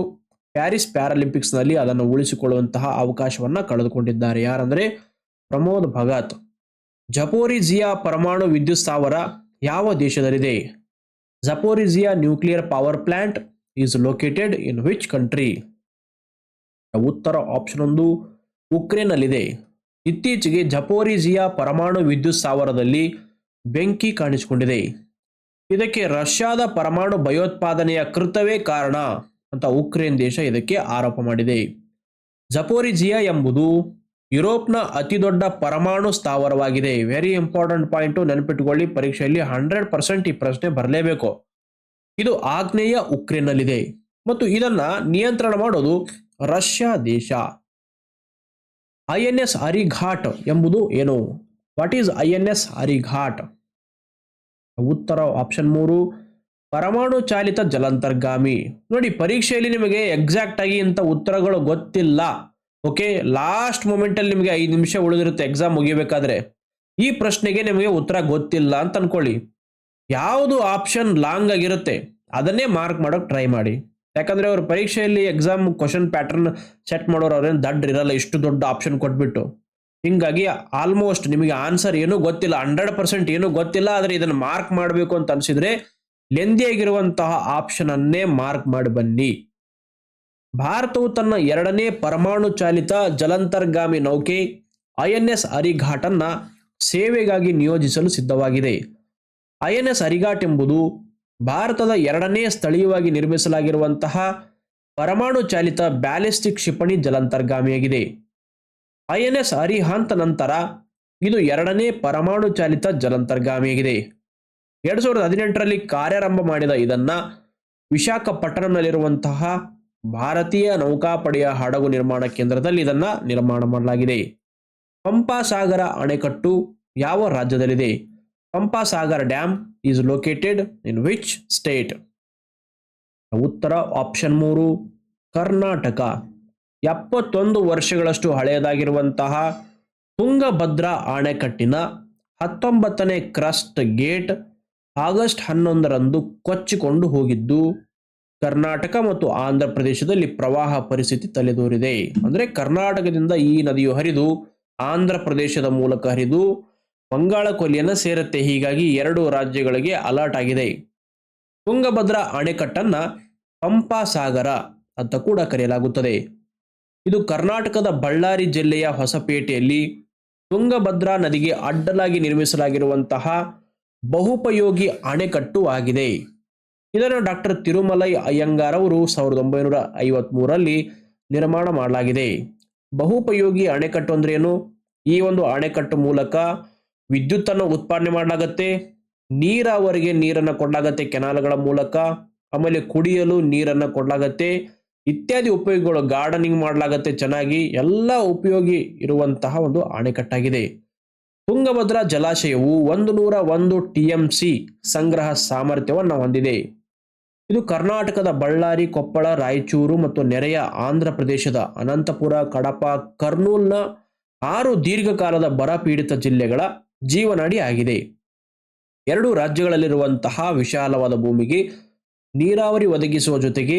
ಪ್ಯಾರಿಸ್ ಪ್ಯಾರಾಲಿಂಪಿಕ್ಸ್ನಲ್ಲಿ ಅದನ್ನು ಉಳಿಸಿಕೊಳ್ಳುವಂತಹ ಅವಕಾಶವನ್ನು ಕಳೆದುಕೊಂಡಿದ್ದಾರೆ. ಯಾರಂದ್ರೆ ಪ್ರಮೋದ್ ಭಗತ್. ಜಪೋರಿಜಿಯಾ ಪರಮಾಣು ವಿದ್ಯುತ್ ಸ್ಥಾವರ ಯಾವ ದೇಶದಲ್ಲಿದೆ? Zaporizhzhia nuclear power plant is located in which country? ಉತ್ತರ ಆಪ್ಷನ್ ಒಂದು, ಉಕ್ರೇನ್ನಲ್ಲಿದೆ. ಇತ್ತೀಚೆಗೆ ಜಪೋರಿಜಿಯಾ ಪರಮಾಣು ವಿದ್ಯುತ್ ಸ್ಥಾವರದಲ್ಲಿ ಬೆಂಕಿ ಕಾಣಿಸಿಕೊಂಡಿದೆ. ಇದಕ್ಕೆ ರಷ್ಯಾದ ಪರಮಾಣು ಭಯೋತ್ಪಾದನೆಯ ಕೃತವೇ ಕಾರಣ ಅಂತ ಉಕ್ರೇನ್ ದೇಶ ಇದಕ್ಕೆ ಆರೋಪ ಮಾಡಿದೆ. ಜಪೋರಿಜಿಯಾ ಎಂಬುದು ಯುರೋಪ್ನ ಅತಿದೊಡ್ಡ ಪರಮಾಣು ಸ್ಥಾವರವಾಗಿದೆ. ವೆರಿ ಇಂಪಾರ್ಟೆಂಟ್ ಪಾಯಿಂಟು ನೆನಪಿಟ್ಟುಕೊಳ್ಳಿ ಪರೀಕ್ಷೆಯಲ್ಲಿ ಹಂಡ್ರೆಡ್ ಪರ್ಸೆಂಟ್ ಈ ಪ್ರಶ್ನೆ ಬರಲೇಬೇಕು. ಇದು ಆಗ್ನೇಯ ಉಕ್ರೇನ್ನಲ್ಲಿದೆ. ಮತ್ತು ಇದನ್ನ ನಿಯಂತ್ರಣ ಮಾಡೋದು ರಷ್ಯಾ ದೇಶ. ಐ ಎನ್ ಎಸ್ ಅರಿಘಾಟ್ ಎಂಬುದು ಏನು? What is I N S Arighat ಉತ್ತರ ಆಪ್ಷನ್ ಮೂರು, ಪರಮಾಣು ಚಾಲಿತ ಜಲಾಂತರ್ಗಾಮಿ. ನೋಡಿ, ಪರೀಕ್ಷೆಯಲ್ಲಿ ನಿಮಗೆ ಎಕ್ಸಾಕ್ಟ್ ಆಗಿ ಇಂಥ ಉತ್ತರಗಳು ಗೊತ್ತಿಲ್ಲ. ಓಕೆ ಲಾಸ್ಟ್ ಮೂಮೆಂಟಲ್ಲಿ ನಿಮಗೆ ಐದು ನಿಮಿಷ ಉಳಿದಿರುತ್ತೆ ಎಕ್ಸಾಮ್ ಮುಗಿಬೇಕಾದ್ರೆ. ಈ ಪ್ರಶ್ನೆಗೆ ನಿಮಗೆ ಉತ್ತರ ಗೊತ್ತಿಲ್ಲ ಅಂತ ಅನ್ಕೊಳ್ಳಿ. ಯಾವುದು ಆಪ್ಷನ್ ಲಾಂಗ್ ಆಗಿರುತ್ತೆ, ಅದನ್ನೇ ಮಾರ್ಕ್ ಮಾಡೋಕೆ ಟ್ರೈ ಮಾಡಿ. ಯಾಕಂದ್ರೆ ಅವ್ರ ಪರೀಕ್ಷೆಯಲ್ಲಿ ಎಕ್ಸಾಮ್ ಕ್ವಶನ್ ಪ್ಯಾಟರ್ನ್ ಸೆಟ್ ಮಾಡೋರು ಅವ್ರೇನು ದಡ್ಡ ಇರಲ್ಲ, ಇಷ್ಟು ದೊಡ್ಡ ಆಪ್ಷನ್ ಕೊಟ್ಬಿಟ್ಟು. ಹಿಂಗಾಗಿ ಆಲ್ಮೋಸ್ಟ್ ನಿಮಗೆ ಆನ್ಸರ್ ಏನೂ ಗೊತ್ತಿಲ್ಲ ಹಂಡ್ರೆಡ್ ಪರ್ಸೆಂಟ್ ಏನೂ ಗೊತ್ತಿಲ್ಲ, ಆದರೆ ಇದನ್ನು ಮಾರ್ಕ್ ಮಾಡಬೇಕು ಅಂತ ಅನಿಸಿದ್ರೆ ಲೆಂದಿಯಾಗಿರುವಂತಹ ಆಪ್ಷನ್ ಅನ್ನೇ ಮಾರ್ಕ್ ಮಾಡಿ ಬನ್ನಿ. ಭಾರತವು ತನ್ನ ಎರಡನೇ ಪರಮಾಣು ಚಾಲಿತ ಜಲಂತರ್ಗಾಮಿ ನೌಕೆ ಐ ಎನ್ ಎಸ್ ಅರಿಘಾಟನ್ನ ಸೇವೆಗಾಗಿ ನಿಯೋಜಿಸಲು ಸಿದ್ಧವಾಗಿದೆ. ಐ ಎನ್ ಎಸ್ ಅರಿಘಾಟ್ ಎಂಬುದು ಭಾರತದ ಎರಡನೇ ಸ್ಥಳೀಯವಾಗಿ ನಿರ್ಮಿಸಲಾಗಿರುವಂತಹ ಪರಮಾಣು ಚಾಲಿತ ಬ್ಯಾಲಿಸ್ಟಿಕ್ ಕ್ಷಿಪಣಿ ಜಲಂತರ್ಗಾಮಿಯಾಗಿದೆ. ಐ ಎನ್ ಎಸ್ ಅರಿಹಾಂತ್ ನಂತರ ಇದು ಎರಡನೇ ಪರಮಾಣು ಚಾಲಿತ ಜಲಂತರ್ಗಾಮಿಯಾಗಿದೆ. ಎರಡು ಸಾವಿರದ ಹದಿನೆಂಟರಲ್ಲಿ ಕಾರ್ಯಾರಂಭ ಮಾಡಿದ ಇದನ್ನ ವಿಶಾಖಪಟ್ಟಣಂನಲ್ಲಿರುವಂತಹ ಭಾರತೀಯ ನೌಕಾಪಡೆಯ ಹಡಗು ನಿರ್ಮಾಣ ಕೇಂದ್ರದಲ್ಲಿ ಇದನ್ನ ನಿರ್ಮಾಣ ಮಾಡಲಾಗಿದೆ. ಪಂಪಾಸಾಗರ ಅಣೆಕಟ್ಟು ಯಾವ ರಾಜ್ಯದಲ್ಲಿದೆ? Pampasagar dam is located in which state ಉತ್ತರ ಆಪ್ಷನ್ ಮೂರು, ಕರ್ನಾಟಕ. ಎಪ್ಪತ್ತೊಂದು ವರ್ಷಗಳಷ್ಟು ಹಳೆಯದಾಗಿರುವಂತಹ ತುಂಗಭದ್ರಾ ಅಣೆಕಟ್ಟಿನ ಹತ್ತೊಂಬತ್ತನೇ ಕ್ರಸ್ಟ್ ಗೇಟ್ ಆಗಸ್ಟ್ ಹನ್ನೊಂದರಂದು ಕೊಚ್ಚಿಕೊಂಡು ಹೋಗಿದ್ದು ಕರ್ನಾಟಕ ಮತ್ತು ಆಂಧ್ರ ಪ್ರದೇಶದಲ್ಲಿ ಪ್ರವಾಹ ಪರಿಸ್ಥಿತಿ ತಲೆದೋರಿದೆ. ಅಂದರೆ ಕರ್ನಾಟಕದಿಂದ ಈ ನದಿಯು ಹರಿದು ಆಂಧ್ರ ಪ್ರದೇಶದ ಮೂಲಕ ಹರಿದು ಬಂಗಾಳ ಕೊಲ್ಲಿಯನ್ನ ಸೇರುತ್ತೆ. ಹೀಗಾಗಿ ಎರಡು ರಾಜ್ಯಗಳಿಗೆ ಅಲರ್ಟ್ ಆಗಿದೆ. ತುಂಗಭದ್ರಾ ಅಣೆಕಟ್ಟನ್ನ ಪಂಪಾಸಾಗರ ಅಂತ ಕೂಡ ಕರೆಯಲಾಗುತ್ತದೆ. ಇದು ಕರ್ನಾಟಕದ ಬಳ್ಳಾರಿ ಜಿಲ್ಲೆಯ ಹೊಸಪೇಟೆಯಲ್ಲಿ ತುಂಗಭದ್ರಾ ನದಿಗೆ ಅಡ್ಡಲಾಗಿ ನಿರ್ಮಿಸಲಾಗಿರುವಂತಹ ಬಹುಪಯೋಗಿ ಅಣೆಕಟ್ಟು ಆಗಿದೆ. ಇದನ್ನು ಡಾಕ್ಟರ್ ತಿರುಮಲೈ ಅಯ್ಯಂಗಾರ್ ಅವರು ಸಾವಿರದ ಒಂಬೈನೂರ ಐವತ್ತ್ ಮೂರರಲ್ಲಿ ನಿರ್ಮಾಣ ಮಾಡಲಾಗಿದೆ. ಬಹುಪಯೋಗಿ ಅಣೆಕಟ್ಟು ಅಂದ್ರೆ ಈ ಒಂದು ಅಣೆಕಟ್ಟು ಮೂಲಕ ವಿದ್ಯುತ್ತನ್ನು ಉತ್ಪಾದನೆ ಮಾಡಲಾಗತ್ತೆ. ನೀರಾವರಿಗೆ ನೀರನ್ನು ಕೊಡಲಾಗತ್ತೆ. ಕೆನಾಲ್ಗಳ ಮೂಲಕ ಆಮೇಲೆ ಕುಡಿಯಲು ನೀರನ್ನು ಕೊಡಲಾಗತ್ತೆ. ಇತ್ಯಾದಿ ಉಪಯೋಗಗಳು ಗಾರ್ಡನಿಂಗ್ ಮಾಡಲಾಗತ್ತೆ. ಚೆನ್ನಾಗಿ ಎಲ್ಲ ಉಪಯೋಗಿ ಇರುವಂತಹ ಒಂದು ಅಣೆಕಟ್ಟಾಗಿದೆ. ತುಂಗಭದ್ರಾ ಜಲಾಶಯವು ಒಂದು ನೂರ ಒಂದು ಟಿ ಎಂ ಸಿ ಸಂಗ್ರಹ ಸಾಮರ್ಥ್ಯವನ್ನು ಹೊಂದಿದೆ. ಇದು ಕರ್ನಾಟಕದ ಬಳ್ಳಾರಿ, ಕೊಪ್ಪಳ, ರಾಯಚೂರು ಮತ್ತು ನೆರೆಯ ಆಂಧ್ರ ಪ್ರದೇಶದ ಅನಂತಪುರ, ಕಡಪ, ಕರ್ನೂಲ್ನ ಆರು ದೀರ್ಘಕಾಲದ ಬರ ಪೀಡಿತ ಜಿಲ್ಲೆಗಳ ಜೀವನಾಡಿ ಆಗಿದೆ. ಎರಡು ರಾಜ್ಯಗಳಲ್ಲಿರುವಂತಹ ವಿಶಾಲವಾದ ಭೂಮಿಗೆ ನೀರಾವರಿ ಒದಗಿಸುವ ಜೊತೆಗೆ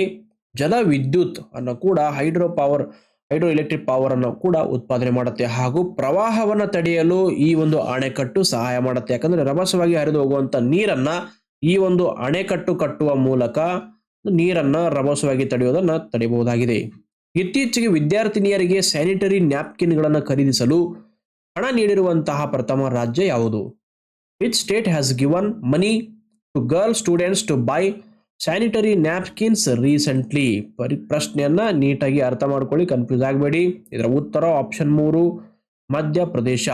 ಜಲ ವಿದ್ಯುತ್ ಅನ್ನು ಕೂಡ hydro power, hydro electric power ಅನ್ನು ಕೂಡ ಉತ್ಪಾದನೆ ಮಾಡುತ್ತೆ. ಹಾಗೂ ಪ್ರವಾಹವನ್ನು ತಡೆಯಲು ಈ ಒಂದು ಅಣೆಕಟ್ಟು ಸಹಾಯ ಮಾಡುತ್ತೆ. ಯಾಕಂದ್ರೆ ರಭಸವಾಗಿ ಹರಿದು ಹೋಗುವಂತ ನೀರನ್ನ ಈ ಒಂದು ಅಣೆಕಟ್ಟು ಕಟ್ಟುವ ಮೂಲಕ ನೀರನ್ನ ರಭಸವಾಗಿ ತಡೆಯೋದನ್ನ ತಡೆಯಬಹುದಾಗಿದೆ. ಇತ್ತೀಚೆಗೆ ವಿದ್ಯಾರ್ಥಿನಿಯರಿಗೆ ಸ್ಯಾನಿಟರಿ ನ್ಯಾಪ್ಕಿನ್ಗಳನ್ನು ಖರೀದಿಸಲು ಹಣ ನೀಡಿರುವಂತಹ ಪ್ರಥಮ ರಾಜ್ಯ ಯಾವುದು? Which state has given money to girl students to buy sanitary napkins recently ಪರಿ, ಪ್ರಶ್ನೆಯನ್ನ ನೀಟಾಗಿ ಅರ್ಥ ಮಾಡ್ಕೊಳ್ಳಿ ಕನ್ಫ್ಯೂಸ್ ಆಗಬೇಡಿ. ಇದರ ಉತ್ತರ ಆಪ್ಷನ್ ಮೂರು, ಮಧ್ಯಪ್ರದೇಶ.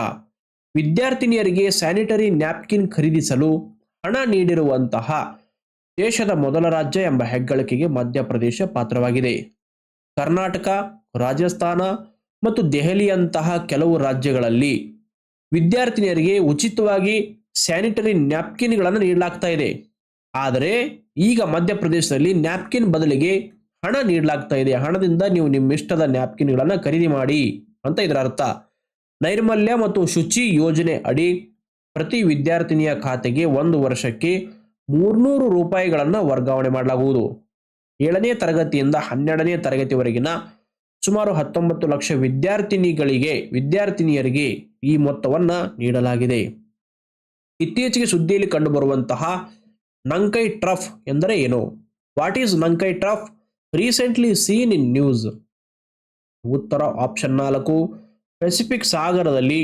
ವಿದ್ಯಾರ್ಥಿನಿಯರಿಗೆ ಸ್ಯಾನಿಟರಿ ನ್ಯಾಪ್ಕಿನ್ ಖರೀದಿಸಲು ಹಣ ನೀಡಿರುವಂತಹ ದೇಶದ ಮೊದಲ ರಾಜ್ಯ ಎಂಬ ಹೆಗ್ಗಳಿಕೆಗೆ ಮಧ್ಯಪ್ರದೇಶ ಪಾತ್ರವಾಗಿದೆ. ಕರ್ನಾಟಕ, ರಾಜಸ್ಥಾನ ಮತ್ತು ದೆಹಲಿಯಂತಹ ಕೆಲವು ರಾಜ್ಯಗಳಲ್ಲಿ ವಿದ್ಯಾರ್ಥಿನಿಯರಿಗೆ ಉಚಿತವಾಗಿ ಸ್ಯಾನಿಟರಿ ನ್ಯಾಪ್ಕಿನ್ಗಳನ್ನು ನೀಡಲಾಗ್ತಾ ಇದೆ. ಆದರೆ ಈಗ ಮಧ್ಯಪ್ರದೇಶದಲ್ಲಿ ನ್ಯಾಪ್ಕಿನ್ ಬದಲಿಗೆ ಹಣ ನೀಡಲಾಗ್ತಾ ಇದೆ. ಹಣದಿಂದ ನೀವು ನಿಮ್ಮ ಇಷ್ಟದ ನ್ಯಾಪ್ಕಿನ್ಗಳನ್ನು ಖರೀದಿ ಮಾಡಿ ಅಂತ ಇದರ ಅರ್ಥ. ನೈರ್ಮಲ್ಯ ಮತ್ತು ಶುಚಿ ಯೋಜನೆ ಅಡಿ ಪ್ರತಿ ವಿದ್ಯಾರ್ಥಿನಿಯ ಖಾತೆಗೆ ಒಂದು ವರ್ಷಕ್ಕೆ ಮೂರ್ನೂರು ರೂಪಾಯಿಗಳನ್ನು ವರ್ಗಾವಣೆ ಮಾಡಲಾಗುವುದು. ಏಳನೇ ತರಗತಿಯಿಂದ ಹನ್ನೆರಡನೇ ತರಗತಿವರೆಗಿನ ಸುಮಾರು ಹತ್ತೊಂಬತ್ತು ಲಕ್ಷ ವಿದ್ಯಾರ್ಥಿನಿಗಳಿಗೆ ವಿದ್ಯಾರ್ಥಿನಿಯರಿಗೆ ಈ ಮೊತ್ತವನ್ನು ನೀಡಲಾಗಿದೆ. ಇತ್ತೀಚೆಗೆ ಸುದ್ದಿಯಲ್ಲಿ ಕಂಡುಬರುವಂತಹ ನಂಕೈ ಟ್ರಫ್ ಎಂದರೆ ಏನು? What is Nankai trough? Recently seen in news ಉತ್ತರ ಆಪ್ಷನ್ ನಾಲ್ಕು ಪೆಸಿಫಿಕ್ ಸಾಗರದಲ್ಲಿ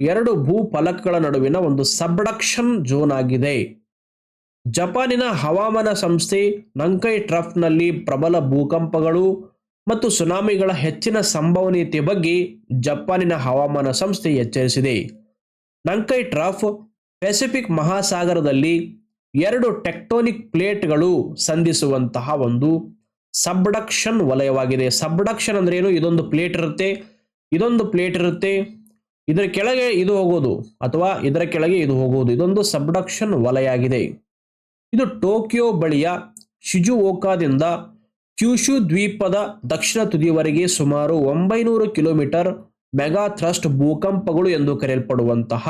ಎರಡು ಭೂಫಲಕಗಳ ನಡುವಿನ ಒಂದು ಸಬ್ಡಕ್ಷನ್ ಝೋನ್ ಆಗಿದೆ. ಜಪಾನಿನ ಹವಾಮಾನ ಸಂಸ್ಥೆ ನಂಕೈ ಟ್ರಫ್ನಲ್ಲಿ ಪ್ರಬಲ ಭೂಕಂಪಗಳು ಮತ್ತು ಸುನಾಮಿಗಳ ಹೆಚ್ಚಿನ ಸಂಭವನೀಯತೆ ಬಗ್ಗೆ ಜಪಾನಿನ ಹವಾಮಾನ ಸಂಸ್ಥೆ ಎಚ್ಚರಿಸಿದೆ. ನಂಕೈ ಟ್ರಫ್ ಪೆಸಿಫಿಕ್ ಮಹಾಸಾಗರದಲ್ಲಿ ಎರಡು ಟೆಕ್ಟೋನಿಕ್ ಪ್ಲೇಟ್ಗಳು ಸಂಧಿಸುವಂತಹ ಒಂದು ಸಬ್ಡಕ್ಷನ್ ವಲಯವಾಗಿದೆ. ಸಬ್ಡಕ್ಷನ್ ಅಂದ್ರೆ ಏನು? ಇದೊಂದು ಪ್ಲೇಟ್ ಇರುತ್ತೆ, ಇದೊಂದು ಪ್ಲೇಟ್ ಇರುತ್ತೆ ಇದರ ಕೆಳಗೆ ಇದು ಹೋಗೋದು ಅಥವಾ ಇದರ ಕೆಳಗೆ ಇದು ಹೋಗುವುದು ಇದೊಂದು ಸಬ್ಡಕ್ಷನ್ ವಲಯ ಆಗಿದೆ ಇದು ಟೋಕಿಯೋ ಬಳಿಯ ಶಿಜುವೋಕಾದಿಂದ ಕ್ಯೂಶು ದ್ವೀಪದ ದಕ್ಷಿಣ ತುದಿಯವರೆಗೆ ಸುಮಾರು ಒಂಬೈನೂರು ಕಿಲೋಮೀಟರ್ ಮೆಗಾ ಥ್ರಸ್ಟ್ ಭೂಕಂಪಗಳು ಎಂದು ಕರೆಯಲ್ಪಡುವಂತಹ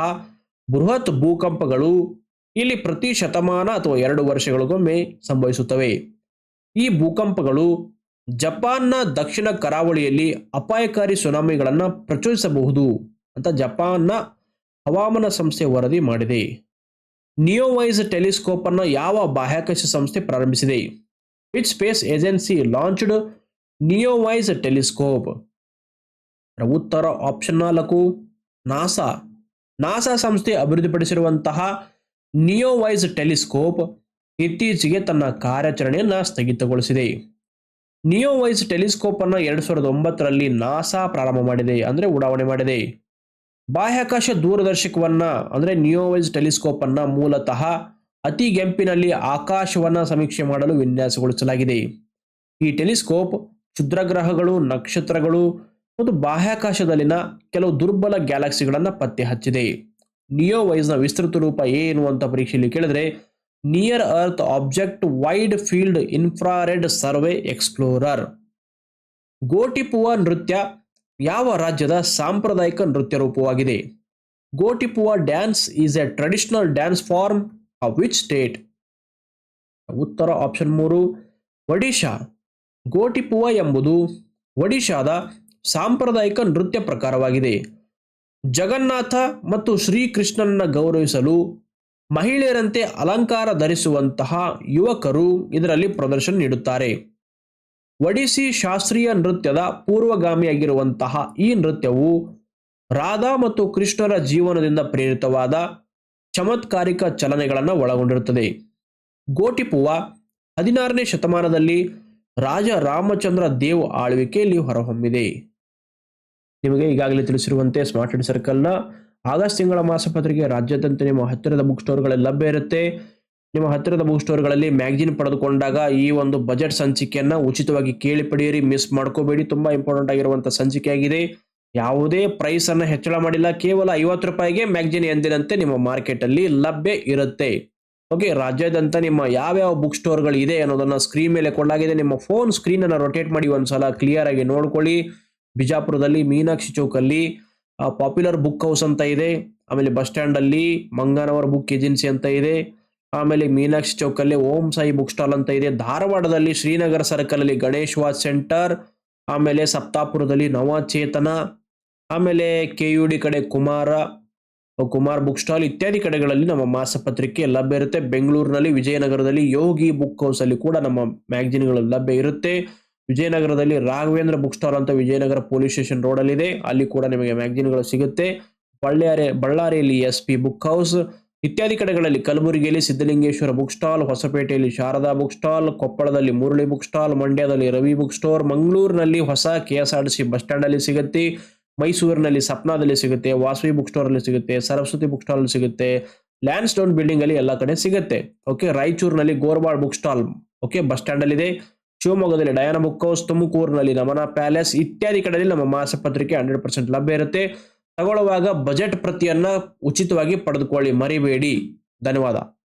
ಬೃಹತ್ ಭೂಕಂಪಗಳು ಇಲ್ಲಿ ಪ್ರತಿ ಶತಮಾನ ಅಥವಾ ಎರಡು ವರ್ಷಗಳಿಗೊಮ್ಮೆ ಸಂಭವಿಸುತ್ತವೆ. ಈ ಭೂಕಂಪಗಳು ಜಪಾನ್ನ ದಕ್ಷಿಣ ಕರಾವಳಿಯಲ್ಲಿ ಅಪಾಯಕಾರಿ ಸುನಾಮಿಗಳನ್ನು ಪ್ರಚೋದಿಸಬಹುದು. ಅಂತ ಜಪಾನ್ನ ಹವಾಮಾನ ಸಂಸ್ಥೆ ವರದಿ ಮಾಡಿದೆ. ನಿಯೋವೈಸ್ ಟೆಲಿಸ್ಕೋಪ್ ಅನ್ನು ಯಾವ ಬಾಹ್ಯಾಕಾಶ ಸಂಸ್ಥೆ ಪ್ರಾರಂಭಿಸಿದೆ? ವಿಚ್ ಸ್ಪೇಸ್ ಏಜೆನ್ಸಿ ಲಾಂಚ್ಡ್ ನಿಯೋವೈಸ್ ಟೆಲಿಸ್ಕೋಪ್ ಉತ್ತರ ಆಪ್ಷನ್ ನಾಲ್ಕು ನಾಸಾ ನಾಸಾ ಸಂಸ್ಥೆ ಅಭಿವೃದ್ಧಿಪಡಿಸಿರುವಂತಹ ನಿಯೋವೈಸ್ ಟೆಲಿಸ್ಕೋಪ್ ಇತ್ತೀಚೆಗೆ ತನ್ನ ಕಾರ್ಯಾಚರಣೆಯನ್ನು ಸ್ಥಗಿತಗೊಳಿಸಿದೆ. ನಿಯೋವೈಸ್ ಟೆಲಿಸ್ಕೋಪ್ ಅನ್ನು ಎರಡು ಸಾವಿರದ ಒಂಬತ್ತರಲ್ಲಿ ನಾಸಾ ಪ್ರಾರಂಭ ಮಾಡಿದೆ, ಅಂದರೆ ಉಡಾವಣೆ ಮಾಡಿದೆ. ಬಾಹ್ಯಾಕಾಶ ದೂರದರ್ಶಕವನ್ನು, ಅಂದರೆ ನಿಯೋವೈಸ್ ಟೆಲಿಸ್ಕೋಪನ್ನು ಮೂಲತಃ ಅತಿ ಗೆಂಪಿನಲ್ಲಿ ಆಕಾಶವನ್ನು ಸಮೀಕ್ಷೆ ಮಾಡಲು ವಿನ್ಯಾಸಗೊಳಿಸಲಾಗಿದೆ. ಈ ಟೆಲಿಸ್ಕೋಪ್ ಕ್ಷುದ್ರಗ್ರಹಗಳು, ನಕ್ಷತ್ರಗಳು ಮತ್ತು ಬಾಹ್ಯಾಕಾಶದಲ್ಲಿನ ಕೆಲವು ದುರ್ಬಲ ಗ್ಯಾಲಕ್ಸಿಗಳನ್ನು ಪತ್ತೆ ಹಚ್ಚಿದೆ ನಿಯೋವೈಸ್ನ ವಿಸ್ತೃತ ರೂಪ ಏನು ಅಂತ ಪರೀಕ್ಷೆಯಲ್ಲಿ ಕೇಳಿದ್ರೆ near earth object wide field infrared survey explorer Gotipua ನೃತ್ಯ ಯಾವ ರಾಜ್ಯದ ಸಾಂಪ್ರದಾಯಿಕ ನೃತ್ಯ ರೂಪವಾಗಿದೆ? Gotipua dance is a traditional dance form of which state? ಉತ್ತರ ಆಪ್ಷನ್ ಮೂರು, ಒಡಿಶಾ. ಗೋಟಿಪುವ ಎಂಬುದು ಒಡಿಶಾದ ಸಾಂಪ್ರದಾಯಿಕ ನೃತ್ಯ ಪ್ರಕಾರವಾಗಿದೆ. ಜಗನ್ನಾಥ ಮತ್ತು ಶ್ರೀಕೃಷ್ಣನನ್ನು ಗೌರವಿಸಲು ಮಹಿಳೆಯರಂತೆ ಅಲಂಕಾರ ಧರಿಸುವಂತಹ ಯುವಕರು ಇದರಲ್ಲಿ ಪ್ರದರ್ಶನ ನೀಡುತ್ತಾರೆ. ಒಡಿಸಿ ಶಾಸ್ತ್ರೀಯ ನೃತ್ಯದ ಪೂರ್ವಗಾಮಿಯಾಗಿರುವಂತಹ ಈ ನೃತ್ಯವು ರಾಧಾ ಮತ್ತು ಕೃಷ್ಣರ ಜೀವನದಿಂದ ಪ್ರೇರಿತವಾದ ಚಮತ್ಕಾರಿಕ ಚಲನೆಗಳನ್ನು ಒಳಗೊಂಡಿರುತ್ತದೆ. ಗೋಟಿಪುವ ಹದಿನಾರನೇ ಶತಮಾನದಲ್ಲಿ ರಾಜ ರಾಮಚಂದ್ರ ದೇವ್ ಆಳ್ವಿಕೆಯಲ್ಲಿ ಹೊರಹೊಮ್ಮಿದೆ. ನಿಮಗೆ ಈಗಾಗಲೇ ತಿಳಿಸಿರುವಂತೆ ಸ್ಮಾರ್ಟ್ ಸರ್ಕಲ್ನ ಆಗಸ್ಟ್ ತಿಂಗಳ ಮಾಸಪತ್ರಿಕೆ ರಾಜ್ಯಾದ್ಯಂತ ನಿಮ್ಮ ಹತ್ತಿರದ ಬುಕ್ ಸ್ಟೋರ್ಗಳಲ್ಲಿ ಲಭ್ಯ ಇರುತ್ತೆ. ನಿಮ್ಮ ಹತ್ತಿರದ ಬುಕ್ ಸ್ಟೋರ್ಗಳಲ್ಲಿ ಮ್ಯಾಗ್ಜಿನ್ ಪಡೆದುಕೊಂಡಾಗ ಈ ಒಂದು ಬಜೆಟ್ ಸಂಚಿಕೆಯನ್ನು ಉಚಿತವಾಗಿ ಕೇಳಿ ಪಡೆಯಿರಿ ಮಿಸ್ ಮಾಡ್ಕೋಬೇಡಿ. ತುಂಬಾ ಇಂಪಾರ್ಟೆಂಟ್ ಆಗಿರುವಂಥ ಸಂಚಿಕೆಯಾಗಿದೆ ಯಾವುದೇ ಪ್ರೈಸ್ ಅನ್ನ ಹೆಚ್ಚಳ ಮಾಡಿಲ್ಲ. ಕೇವಲ ಐವತ್ತು ರೂಪಾಯಿಗೆ ಮ್ಯಾಗ್ಜಿನ್ ಎಂದಿನಂತೆ ನಿಮ್ಮ ಮಾರ್ಕೆಟ್ ಅಲ್ಲಿ ಲಭ್ಯ ಇರುತ್ತೆ. ಓಕೆ ರಾಜ್ಯಾದ್ಯಂತ ನಿಮ್ಮ ಯಾವ್ಯಾವ ಬುಕ್ ಸ್ಟೋರ್ಗಳು ಇದೆ ಅನ್ನೋದನ್ನ ಸ್ಕ್ರೀನ್ ಮೇಲೆ ಕೊಡಲಾಗಿದೆ ನಿಮ್ಮ ಫೋನ್ ಸ್ಕ್ರೀನ್ ಅನ್ನ ರೊಟೇಟ್ ಮಾಡಿ ಒಂದ್ಸಲ ಕ್ಲಿಯರ್ ಆಗಿ ನೋಡ್ಕೊಳ್ಳಿ. ಬಿಜಾಪುರದಲ್ಲಿ, ಮೀನಾಕ್ಷಿ ಚೌಕಲ್ಲಿ ಪಾಪ್ಯುಲರ್ ಬುಕ್ ಹೌಸ್ ಅಂತ ಇದೆ. ಆಮೇಲೆ ಬಸ್ ಸ್ಟ್ಯಾಂಡ್ ಅಲ್ಲಿ, ಮಂಗಾನವರ್ ಬುಕ್ ಏಜೆನ್ಸಿ ಅಂತ ಇದೆ. ಆಮೇಲೆ ಮೀನಾಕ್ಷಿ ಚೌಕಲ್ಲಿ ಓಂ ಸಾಯಿ ಬುಕ್ ಸ್ಟಾಲ್ ಅಂತ ಇದೆ. ಧಾರವಾಡದಲ್ಲಿ ಶ್ರೀನಗರ ಸರ್ಕಲ್ ಅಲ್ಲಿ ಗಣೇಶ್ ವಾಚ್ ಸೆಂಟರ್, ಆಮೇಲೆ ಸಪ್ತಾಪುರದಲ್ಲಿ ನವಚೇತನ, ಆಮೇಲೆ ಕೆ ಯು ಡಿ ಕಡೆ ಕುಮಾರ, ಕುಮಾರ್ ಬುಕ್ ಸ್ಟಾಲ್ ಇತ್ಯಾದಿ ಕಡೆಗಳಲ್ಲಿ ನಮ್ಮ ಮಾಸಪತ್ರಿಕೆ ಲಭ್ಯ ಇರುತ್ತೆ. ಬೆಂಗಳೂರಿನಲ್ಲಿ, ವಿಜಯನಗರದಲ್ಲಿ ಯೋಗಿ ಬುಕ್ ಹೌಸ್ ಅಲ್ಲಿ ಕೂಡ ನಮ್ಮ ಮ್ಯಾಗಜಿನ್ಗಳು ಲಭ್ಯ ಇರುತ್ತೆ. ವಿಜಯನಗರದಲ್ಲಿ ರಾಘವೇಂದ್ರ ಬುಕ್ ಸ್ಟಾಲ್ ಅಂತ ವಿಜಯನಗರ ಪೊಲೀಸ್ ಸ್ಟೇಷನ್ ರೋಡ್ ಅಲ್ಲಿ ಇದೆ ಅಲ್ಲಿ ಕೂಡ ನಿಮಗೆ ಮ್ಯಾಗಜಿನ್ಗಳು ಸಿಗುತ್ತೆ. ಬಳ್ಳಾರಿ, ಬಳ್ಳಾರಿಯಲ್ಲಿ ಎಸ್ ಪಿ ಬುಕ್ ಹೌಸ್ ಇತ್ಯಾದಿ ಕಡೆಗಳಲ್ಲಿ ಕಲಬುರಗಿಯಲ್ಲಿ ಸಿದ್ದಲಿಂಗೇಶ್ವರ ಬುಕ್ ಸ್ಟಾಲ್ ಹೊಸಪೇಟೆಯಲ್ಲಿ ಶಾರದಾ ಬುಕ್ ಸ್ಟಾಲ್ ಕೊಪ್ಪಳದಲ್ಲಿ ಮುರಳಿ ಬುಕ್ ಸ್ಟಾಲ್ ಮಂಡ್ಯದಲ್ಲಿ ರವಿ ಬುಕ್ ಸ್ಟೋರ್ ಮಂಗಳೂರಿನಲ್ಲಿ ಹೊಸ K S R C bus ಸ್ಟ್ಯಾಂಡಲ್ಲಿ ಸಿಗುತ್ತೆ. ಮೈಸೂರಿನಲ್ಲಿ ಸಪ್ನಾದಲ್ಲಿ ಸಿಗುತ್ತೆ, ವಾಸವಿ ಬುಕ್ ಸ್ಟೋರ್ ಅಲ್ಲಿ ಸಿಗುತ್ತೆ, ಸರಸ್ವತಿ ಬುಕ್ ಸ್ಟಾಲ್ ಸಿಗುತ್ತೆ ಲ್ಯಾಂಡ್ ಸ್ಟೋನ್ ಬಿಲ್ಡಿಂಗ್ ಅಲ್ಲಿ ಎಲ್ಲ ಕಡೆ ಸಿಗುತ್ತೆ. ಓಕೆ ರಾಯಚೂರಿನಲ್ಲಿ Gorwad book stall okay bus stand ಅಲ್ಲಿ ಇದೆ ಶಿವಮೊಗ್ಗದಲ್ಲಿ ಡಯಾನ ಬುಕ್ ಹೌಸ್ ತುಮಕೂರಿನಲ್ಲಿ ನಮನ ಪ್ಯಾಲೇಸ್ ಇತ್ಯಾದಿ ಕಡೆಯಲ್ಲಿ ನಮ್ಮ ಮಾಸಪತ್ರಿಕೆ ಹಂಡ್ರೆಡ್ ಪರ್ಸೆಂಟ್ ಲಭ್ಯ ಇರುತ್ತೆ. ತಗೊಳ್ಳುವಾಗ ಬಜೆಟ್ ಪ್ರತಿಯನ್ನ ಉಚಿತವಾಗಿ ಪಡೆದುಕೊಳ್ಳಿ. ಮರಿಬೇಡಿ. ಧನ್ಯವಾದ.